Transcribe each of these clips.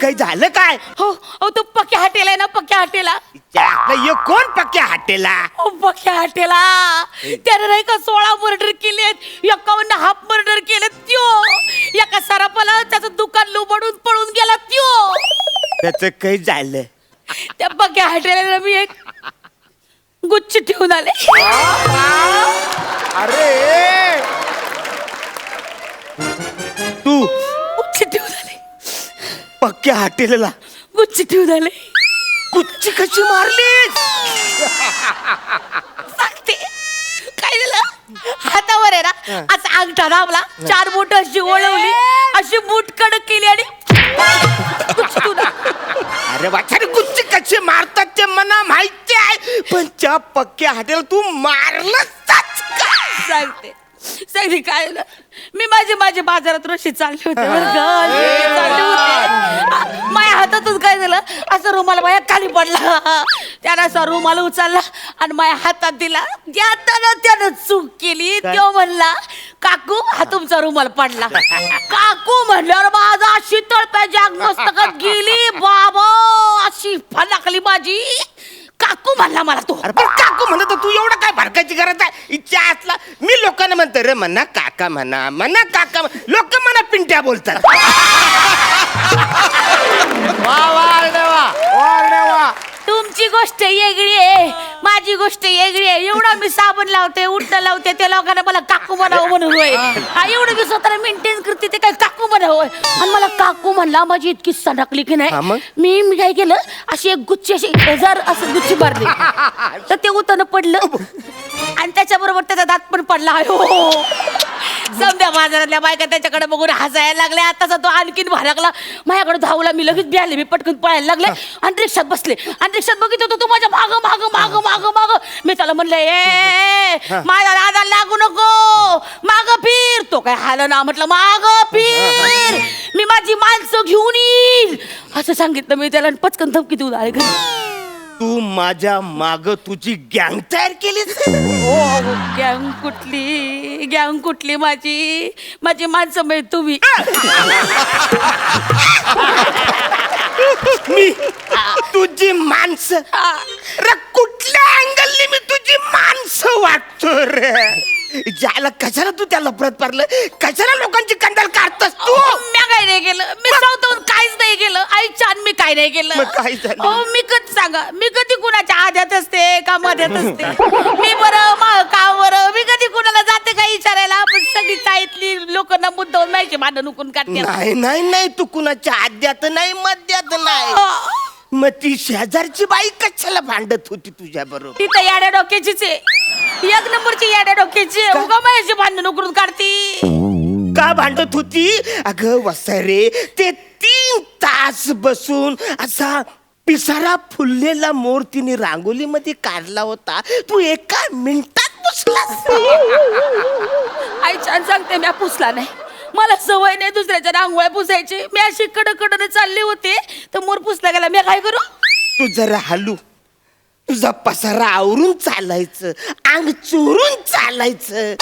काही झालं काय? हो अहो तो पक्या हॉटेल आहे ना पक्या हॉटेला. कोण पक्क्या हॉटेलला ओ पक्या हॉटेला. त्याने नाही का सोळा मर्डर केलेत एकावन्न हाफ मर्डर केलेत त्यो. एका सरापाला त्याचं दुकान लुबडून पळून गेला त्यो. त्याच काही झालं. त्या पक्या हॉटेलला मी एक गुच्छ ठेवून आले. अरे! पक्क्या हॉटेलला गुच्छ ठेवून आले कुच्ची कशी मारलीस? सांगते. काय झालं? हातावर आहे ना असा अंगठा दाबला चार बोट अशी वळवली अशी बूट कडक केली आणि. अरे वाचारे कुच्ची कशी मारतात ते मला माहिती आहे पण त्या पक्क्या हॉटेल तू मारलंच काय सांगते. सांगते काय झालं मी माझे माझे बाजारात रशी चालले होते बरं का? अशी चालले होते. आ, माझ्या हातातून काय झालं असं रुमाल माझ्या खाली पडला. त्यानं असा रुमाल उचलला आणि माझ्या हातात दिला. त्यानं त्यानं चूक केली तो म्हणला काकू हा तुमचा रुमाल पडला. काकू म्हणल्यावर माझा अशी तळप्याची आग मस्तकात गेली. बाबा अशी फलाकली माझी. काकू म्हणला मला तो. अरे काकू म्हणत होता, तू भडकायची गरज आहे इच्छा असला मी लोकांना म्हणतो रे म्हणा काका म्हणा म्हणा काका लोक म्हणा पिंट्या बोलतात. वा वा तुमची गोष्ट वेगळी आहे माझी गोष्ट वेगळी आहे एवढा मी साबण लावते उलट लावते त्या लोकांना मला काकू म्हणावं म्हणून होय. हा. एवढं मी स्वतःला मेंटेन करते ते काय काकू म्हणावं होय. आणि मला काकू म्हणला माझी इतकी सणकली की हा मग? नाही मी मी काय केलं अशी एक गुच्ची अशी हजार असं गुच्ची मारली. तर ते उतन पडलं आणि त्याच्याबरोबर त्याचा दात पण पडला. हो. समजा बाजारातल्या बायका त्याच्याकडे बघून हसायला लागल्या आताचा तो आणखीन भारागला माझ्याकडे धावला मी लगेच बिहारले मी पटकन पळायला लागले आणि रिक्षात बसले. आणि रिक्षात बघितलं होतं तू माझ्या माग माग माग माग माग. मी त्याला म्हणलं ए माझ्या दादा लागू नको. माग फिर. तो काय हाल ना म्हटलं माग फिर. मी माझी माणसं घेऊन येईल. असं सांगितलं मी त्याला आणि पटकन धमकी देऊन आले घरी. तू माझ्या माग तुझी गँग तयार केलीस? गँग कुठली? गँग कुठली माझी? माझी माणसं मिळ तुम्ही. मी तुझी माणसं. रे कुठल्या अँगलनी मी तुझी माणसं वाटतो रे? ज्याला कशाला तू त्या लफरत पारलं? कशाला लोकांची कंदाल काढतस तू? मी काय नाही केलं. मी स्वतःहून काहीच नाही केलं. आई छान मी काय नाही केलं. मग काय झालं? हो मी कधी सांगा? मी कधी कुणाच्या आद्यात असते का मध्यात असते? मी बरं मा का बरं. मी कधी कुणाला जाते का विचारायला आपण सगळी चाईतली लोकांना मुद्दावून माहिती भांडण उकून काढते. नाही नाही नाही. तू कुणाच्या आद्यात नाही मध्यात नाही. मग ती शेजारची बाई कशाला भांडत होती तुझ्या बरोबर? ती तर याड्या डोक्याचीच आहे. एक नंबरची याड्या डोक्याची आहे. उगा माझ्याशी भांडण उकरून काढती. का भांडत होती? अगं वसारे ते तीन तास बसून असा पिसारा फुललेला मोर तिने रांगोलीमध्ये काढला होता. तू एका मिनिटात पुसलास. आई छान सांगते मी पुसला नाही. मला सवय नाही दुसऱ्याच्या रांगोळ्या पुसायची. मी अशी कडक कडन चालले होते. तर मोर पुसला गेला. मी काय करू? तू जरा हलू. तुझा पसारा आवरून चालायचं. अंग चोरून चालायचं.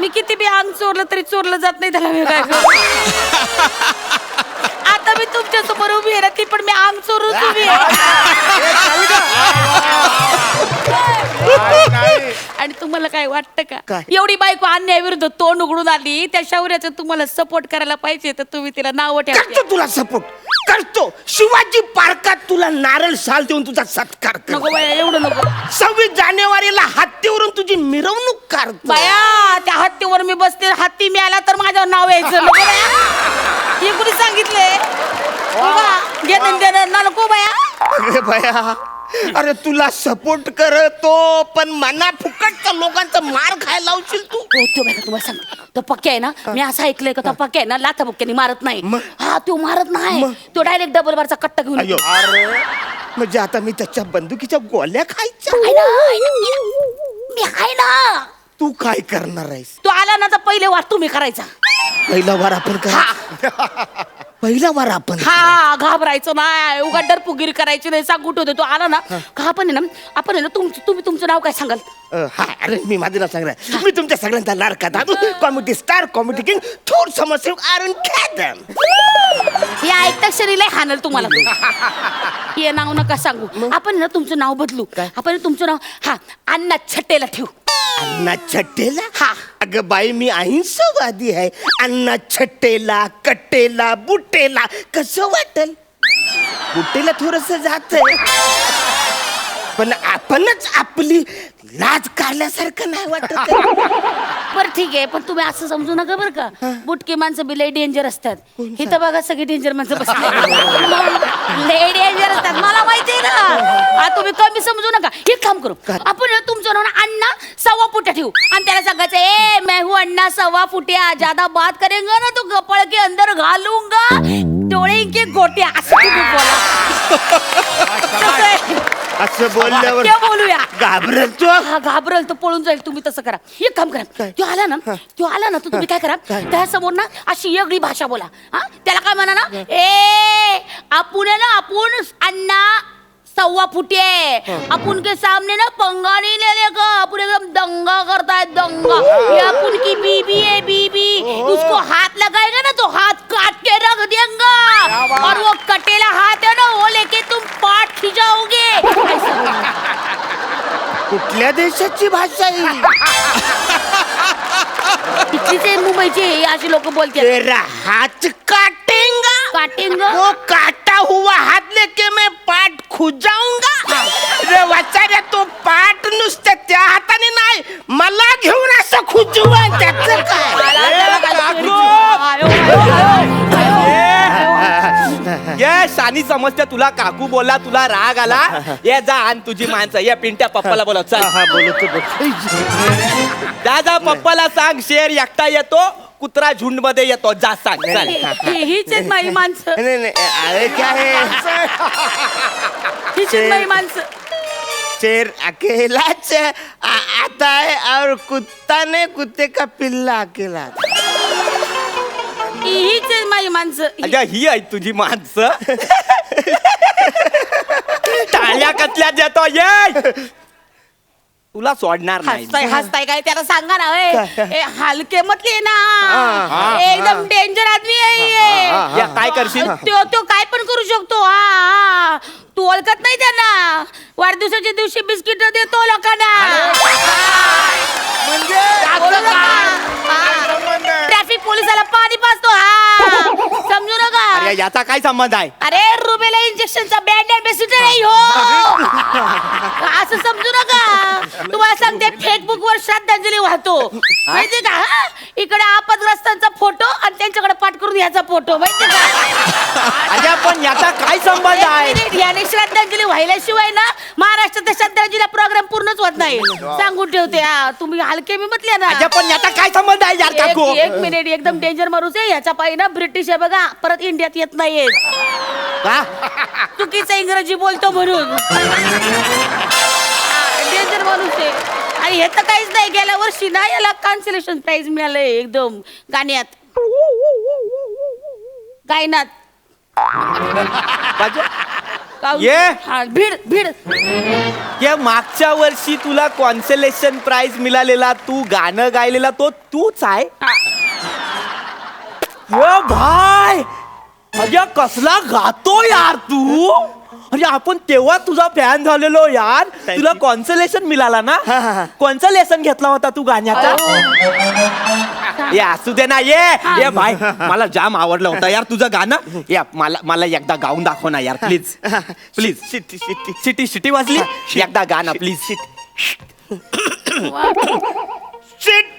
मी किती बी अंग चोरलं तरी चोरलं जात नाही त्याला मी काय करू? आता मी तुमच्यासमोर उभी आहे ना ती पण मी अंग चोरून उभी आहे. आणि तुम्हाला काय वाटतं का? काय? एवढी बायको अन्यायाविरुद्ध तोंड उघडून आली त्या शौर्याचं तुम्हाला सपोर्ट करायला पाहिजे तर तुम्ही तिला नाव ठेवते करतो तुला सपोर्ट करतो. शिवाजी पार्कात तुला नारळ शाल देऊन तुझा सत्कार नको बाया एवढं नको. सव्वीस जानेवारीला हत्तीवरून तुझी मिरवणूक काढतो. बाया त्या हत्तीवर मी बसते हत्ती मिळाला तर माझ्यावर नाव यायचं. नको बाया. हे कुणी सांगितले घेणं देणं नको बाया. अरे बया. अरे तुला सपोर्ट करतो पण मना फुकटच्या लोकांचा मार खायला लावशील तू? हो तो बायका तुम्हाला सांग तो पक्या आहे ना? मी असं ऐकलंय का तो पक्या आहे ना? लाथा बुक्क्याने मारत नाही. मग? हा तो मारत नाही. मग? तो डायरेक्ट डबल बारचा कट्टा घेऊन अयो. येतो. अरे म्हणजे आता मी त्याच्या बंदुकीच्या गोल्या खायच्या? आहे ना, आहे ना. मी आहे ना. तू काय करणार आहेस? तो आला ना तर पहिले वार तुम्ही करायचा. पहिला वार आपण कर पहिला वार आपण हा घाबरायचं नाही. उगा डरपुगिरी करायची नाही. सांगू ठेवते तो? आला ना. का आपण आहे ना आपण आहे ना तुमचं तुम्ही तुमचं नाव काय सांगाल? अ, हा अरे मी माझं नाव सांगणार मी तुमच्या सगळ्यांचा लाडका Dadu comedy star comedy king थोर समस्या अरुण कॅदम हे ऐकता शरीर हाणल तुम्हाला. हे नाव नका सांगू. आपण ना तुमचं नाव बदलू. आपण तुमचं नाव हा अण्णा छट्टेला ठेवू. अण्णा छट्टेला. अगं बाई मी अहिंसावादी आहे. अण्णा छट्टेला कट्टेला बुट्टेला कसं वाटल? बुट्टेला थोडस जात पण आपणच आपली लाज काढल्यासारखं नाही वाटत. बरं ठीक आहे पण तुम्ही असं समजू नका बरं का. बुटके माणसं बी लय डेंजर असतात. इथं बघा सगळी डेंजर माणसं बसतात लय डेंजर असतात. मला माहिती आहे ना. आ, तुम्ही कमी समजू नका. एक काम करू. आपण ना तुमचं नाव ना सव्वा फुट्या ठेवू. आणि त्याला सांगायचं ए मैं हूँ अण्णा सव्वा फुट्या ज्यादा बात करेंगे ना तो गपळ के अंदर घालूंगा. डोळे के गोट्या असं तुम्ही बोला? असं बोलल्यावर ते बोलूया. घाबरतो हा घाबरल तो पळून जाईल तुम्ही तसं करा. एक काम करा तो आला ना तो आला ना तर तुम्ही काय करा त्या समोर ना अशी वेगळी भाषा बोला. हा त्याला काय म्हणा ना ए आपण ना आपण अण्णा सव्वा फुटे. अपन के सामने ना पंगा नहीं ले लेगा अपन एकदम दंगा करता है. दंगा ये अपन की बीबी है बीबी उसको हाथ लगाएगा ना तो हाथ काट के रख देगा. और वो कटेला हाथ है ना वो लेके तुम पाट खिंचाओगे. ऐसा बोलना. कुठल्या देशाची भाषा आहे इथलीच आहे मुंबईची हे अशी लोक बोलतात तेरा हाथ काटेंगा? काटेंगा? वो काटा हुआ हाथ लेके मैं पाठ खुजाऊंगा? रे वाचाऱ्या तो पाठ नुसतं त्या हाताने नाही मला घेऊन असं खुजवा त्याचं काय. ये शानी समजते तुला काकू बोलला तुला राग आला. ये जा आण तुझी माणसं. ये पिंट्या पप्पाला बोलव चल. हा बोलतो बोल जा जा पप्पाला सांग शेर एकटा येतो. कुत्रा झुंडमध्ये येतो जा सांग चल. हे- हीच आहेत माझी माणसं नाही नाही अरे क्या है? हीच आहेत माझी माणसं शेर अकेलाच आ- आता है और कुत्ता ने कुत्ते का पिल्ला अकेला ही- हीच आहेत माणसं ही- अगं ही आहे तुझी माणसं. टाळ्या कसल्या देतो ये! तुला सोडणार नाही. हसताय हसताय काय? त्याला सांगा ना ए, हलके मतली हा, ना एकदम डेंजर आदमी आहे ये. या, काय करशील? तो तो काय पण करू शकतो हा हा. तू ओळखत नाही त्यांना. वाढदिवसाच्या दिवशी बिस्किट देतो लोकांना. ट्रॅफिक पोलिसाला पाणी याचा काय संबंध आहे? अरे रुबेला इंजेक्शनचा बँड अँबॅसिडर आहे हो. असं समजू नका. तुम्हाला सांगते फेसबुक वर श्रद्धांजली वाहतो. माहितीये का हा? इकडे आपदग्रस्तांचा फोटो आणि त्यांच्याकडे पाठ करून याचा फोटो माहितीये का? अरे पण याचा काय संबंध एक आहे? मिनिट, याने श्रद्धांजली व्हायल्याशिवाय ना महाराष्ट्रात श्रद्धांजली प्रोग्राम पूर्णच होत नाही. सांगून ठेवते हा तुम्ही हलके मी म्हटले ना. पण याचा काय संबंध आहे यार एक काकू? एक मिनिट एकदम डेंजर माणूस आहे. ह्याच्या पायी ना ब्रिटिश आहे बघा. परत इंडियात येत नाहीयेत का? चुकीचं इंग्रजी बोलतो म्हणून. डेंजर माणूस आहे आणि हे तर काहीच नाही गेल्या वर्षी ना याला कॉन्सलेशन प्राइज मिळालंय एकदम गाण्यात. गायनात. बाजू. ये. हा, भीड भीड. या मागच्या वर्षी तुला कॉन्सलेशन प्राइज मिळालेला तू गाणं गायलेला तो तूच आहे? हा. यो भाय अरे कसला गातो यार तू? अरे आपण तेव्हा तुझा फॅन झालेलो यार. Thank तुला you. कॉन्सलेशन मिळाला ना? हा, हा, हा. कोणचा लेसन घेतला होता तू गाण्याचा? ये असू दे ना ये. ये भाई मला जाम आवडलं होतं यार तुझं गाणं. या मला मला एकदा गाऊन दाखव ना यार प्लीज प्लीज सिटी सिटी. सिटी सिटी वाजली? एकदा गाणं प्लीज वा. शिट्टी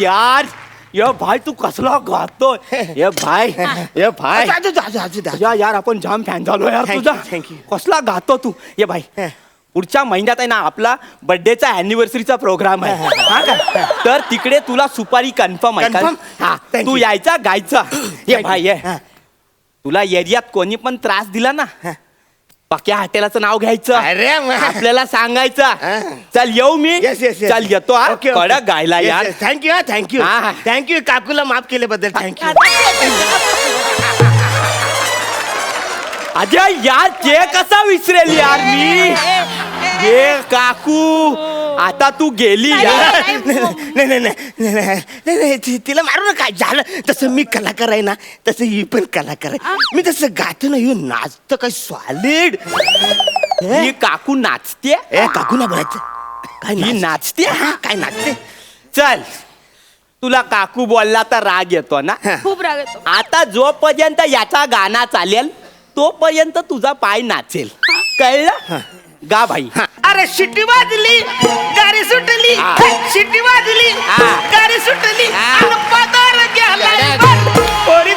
यार ये भाई तू कसला गातोय ये भाई ये भाई. तुझ्या यार आपण जाम फॅन झालो यार Thank तुझा you, thank you. कसला गातो तू ये भाई हा. पुढच्या महिन्यात आहे ना आपला बर्थडेचा अॅनिव्हर्सरीचा प्रोग्राम आहे हा का? तर तिकडे तुला सुपारी कन्फर्म आहे का? Confirm? हा Thank तू you. यायचा गायचा ये भाई. ये हा. तुला एरियात कोणी पण त्रास दिला ना पक्या हॉटेलाचं नाव घ्यायचं. अरे वा. आपल्याला सांगायचं. हा. चल येऊ मी. येस येस येस चल येतो हा. कडक गायला यार. थँक्यू थँक्यू हा, हा. थँक्यू काकूला माफ केल्याबद्दल थँक्यू अजय यार ते कसा विसरेल यार मी. ये काकू. आता तू गेली यार नाही नाही नाही नाही नाही नाही ति- तिला मारू नका झालं तसं मी कलाकार आहे ना तसं ही पण कलाकार आहे मी तसं गातो ना येऊन नाचतं काय सॉलिड ही काकू नाचते ए काकू ना बोलायचं काय ही नाच- नाचते हा, काय नाचते चल तुला काकू बोलला तर राग येतो ना खूप राग येतो आता जोपर्यंत याचा गाणं चालेल तोपर्यंत तुझा पाय नाचेल कळलं गा भाई अरे शिट्टी वाजली गाडी सुटली हा. शिट्टी वाजली हा. गाडी सुटली हा. आणि पदर. पोरी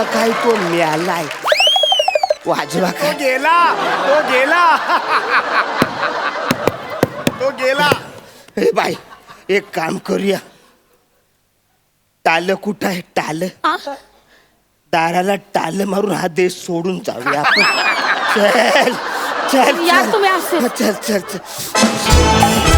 वाजवा काय तो मिळालाय. वाजवा काय? गेला तो गेला. तो गेला. ए बाई एक काम करूया. टाल कुठं आहे? टाल. आ? दाराला टाल मारून हा देश सोडून जाऊया आपण. चल चल चल. असे. चल चल चल.